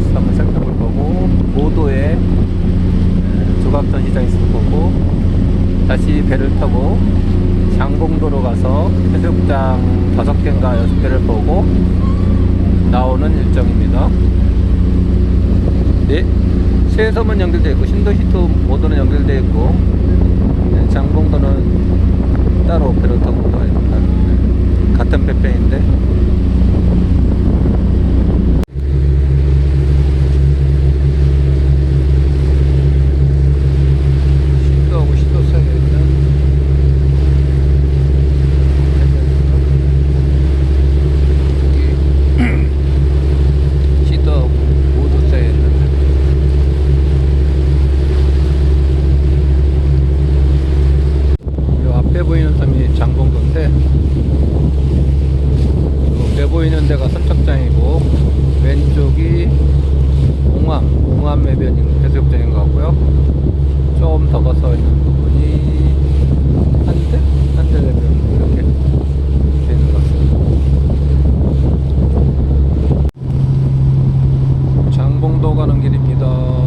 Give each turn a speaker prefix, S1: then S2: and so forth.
S1: 있어서 한번 살펴볼 거고 모도에 에, 조각전 시장 있을 거고 다시 배를 타고 장봉도로 가서 해수욕장 다섯 개인가 여섯 개를 보고 나오는 일정입니다. 네, 세섬은 연결되어 있고 신도시토 모도는 연결되어 있고 네, 장봉도는 따로 배를 타고 가야 됩니다. 네, 같은 배편인데 보이는 섬이 장봉도인데 배 보이는 데가 선착장이고 왼쪽이 공암, 공암 해변 해수욕장인 것 같고요. 조금 더 가서 있는 부분이 한대? 한대 해변 이렇게 되 있는 것 같습니다. 장봉도 가는 길입니다.